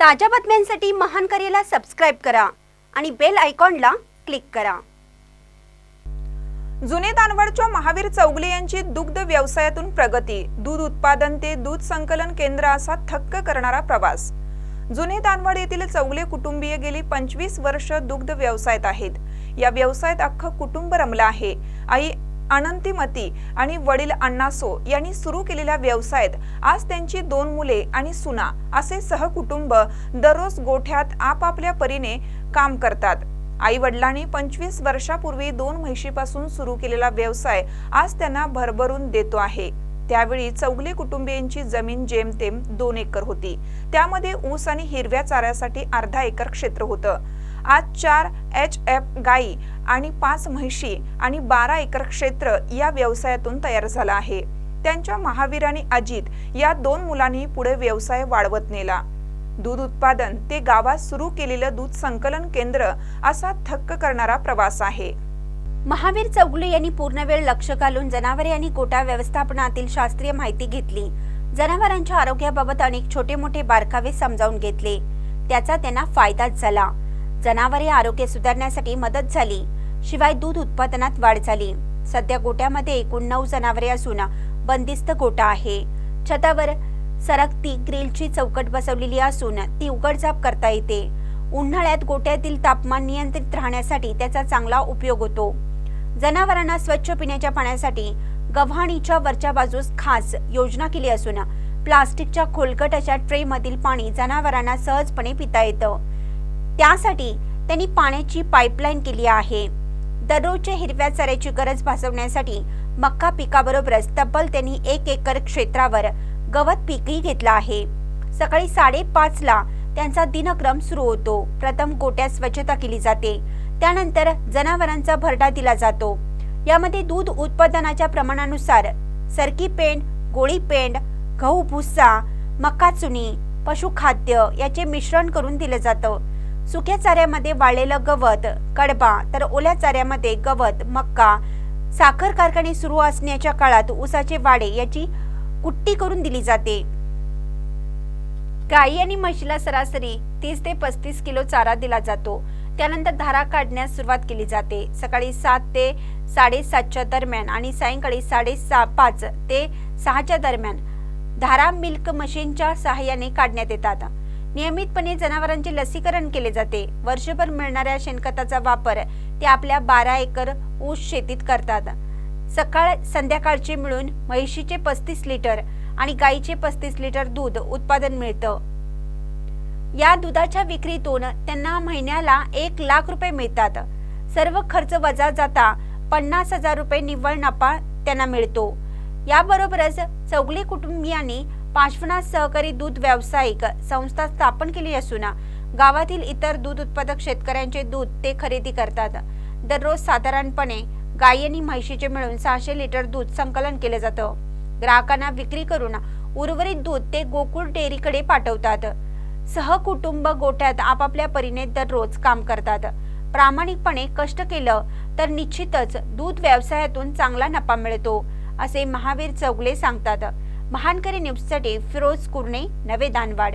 ताज्या बातम्यांसाठी महान करेला सबस्क्राईब करा आणि बेल आयकॉनला क्लिक करा. जुने दानवडच्या महावीर चौगले यांची दुग्ध व्यवसायातून प्रगती दूध उत्पादन ते दूध संकलन केंद्र असा थक्क करणारा प्रवास. जुने दानवड येथील चौगले कुटुंबीय गेली पंचवीस वर्ष दुग्ध व्यवसायात आहेत. या व्यवसायात अख्खं कुटुंब रमलं आहे. आई अनंतीमती आणि वडील अण्णासो यांनी सुरू केलेल्या व्यवसायात आज त्यांची दोन मुले आणि सुना असे सहकुटुंब दररोज गोठ्यात आपापल्या परीने काम करतात. आई वडिलांनी पंचवीस वर्षापूर्वी दोन म्हशीपासून सुरू केलेला व्यवसाय आज त्यांना भरभरून देतो आहे. त्यावेळी चौगले कुटुंबियांची जमीन जेमतेम दोन एकर होती. त्यामध्ये ऊस आणि हिरव्या चाऱ्यासाठी अर्धा एकर क्षेत्र होतं. आज चार एच एफ गायी आणि पाच म्हशी आणि बारा एकर क्षेत्र या व्यवसायातून तयार झालं आहे. त्यांच्या महावीर आणि अजित या दोन मुलांनी पुढे व्यवसाय वाढवत नेला. दूध उत्पादन ते गावात सुरू केलेलं दूध संकलन केंद्र असा थक्क करणारा प्रवास आहे. महावीर चौगुले यांनी पूर्ण वेळ लक्ष घालून जनावरे आणि गोटा व्यवस्थापनातील शास्त्रीय माहिती घेतली. जनावरांच्या आरोग्याबाबत अनेक छोटे मोठे बारकावे समजावून घेतले. त्याचा त्यांना फायदाच झाला. जनावरे आरोग्य सुधारण्यासाठी मदत झाली. शिवाय दूध उत्पादनात वाढ झाली. सध्या गोट्यामध्ये एकूण नऊ जनावरे असून बंदिस्त गोटा आहे. छतावर सरकती ग्रिलची चौकट बसवलेली असून ती उघडझाप करता येते. उन्हाळ्यात गोट्यातील तापमान नियंत्रित राहण्यासाठी त्याचा चांगला उपयोग होतो. जनावरांना स्वच्छ पिण्याच्या पाण्यासाठी गव्हाणीच्या वरच्या बाजूस खास योजना केली असून प्लास्टिकच्या खोलकट अशा पाणी जनावरांना सहजपणे पिता येतं. त्यासाठी त्यांनी पाण्याची पाईपलाईन केली आहे. दररोजच्या हिरव्या चाऱ्याची गरज भासवण्यासाठी मक्का पिकाबरोबरच तब्बल त्यांनी एक एकर क्षेत्रावर गवत पीकही घेतलं आहे. सकाळी साडेपाच ला त्यांचा दिनक्रम सुरू होतो. प्रथम गोट्यात स्वच्छता केली जाते. त्यानंतर जनावरांचा भरडा दिला जातो. यामध्ये दूध उत्पादनाच्या प्रमाणानुसार सरकी पेंड गोळी पेंड गहू भुस्सा मका चुनी पशुखाद्य याचे मिश्रण करून दिलं जातं. सुक्या चाऱ्यामध्ये वाळलेलं गवत कडबा तर ओल्या चाऱ्यामध्ये गवत मक्का साखर कारखाने सुरू असण्याच्या काळात ऊसाचे वाडे याची कुट्टी करून दिली जाते. गाई आणि म्हशीला सरासरी तीस ते पस्तीस किलो चारा दिला जातो. त्यानंतर धारा काढण्यास सुरुवात केली जाते. सकाळी सात ते साडेसातच्या दरम्यान आणि सायंकाळी साडेसहा पाच ते सहाच्या दरम्यान धारा मिल्क मशीनच्या सहाय्याने काढण्यात येतात. नियमितपणे जनावरांचे लसीकरण केले जाते. वर्षभर मिळणाऱ्या शेणखताचा वापर ते आपल्या बारा एकर ऊस शेतीत करतात. सकाळ संध्याकाळचे मिळून म्हैशीचे पस्तीस लिटर आणि गाईचे पस्तीस लिटर दूध उत्पादन मिळतं. या दुधाच्या विक्रीतून त्यांना महिन्याला एक लाख रुपये मिळतात. सर्व खर्च वजा जाता पन्नास हजार रुपये निव्वळ नफा त्यांना मिळतो. याबरोबरच चौगले कुटुंबियांनी पाचवनाथ सहकारी दूध व्यावसायिक संस्था स्थापन केली असून गावातील इतर दूध उत्पादक शेतकऱ्यांचे दूध ते खरेदी करतात. दररोज साधारणपणे गायी आणि म्हैशीचे मिळून सहाशे लिटर दूध संकलन केलं जातं. ग्राहकांना विक्री करून उर्वरित दूध ते गोकुळ डेअरीकडे पाठवतात. सहकुटुंब गोठ्यात आपापल्या परीने दररोज काम करतात. प्रामाणिकपणे कष्ट केलं तर निश्चितच दूध व्यवसायातून चांगला नफा मिळतो असे महावीर चौगले सांगतात. महानकरी न्यूजसाठी फिरोज कुरणे नवे दानवाड.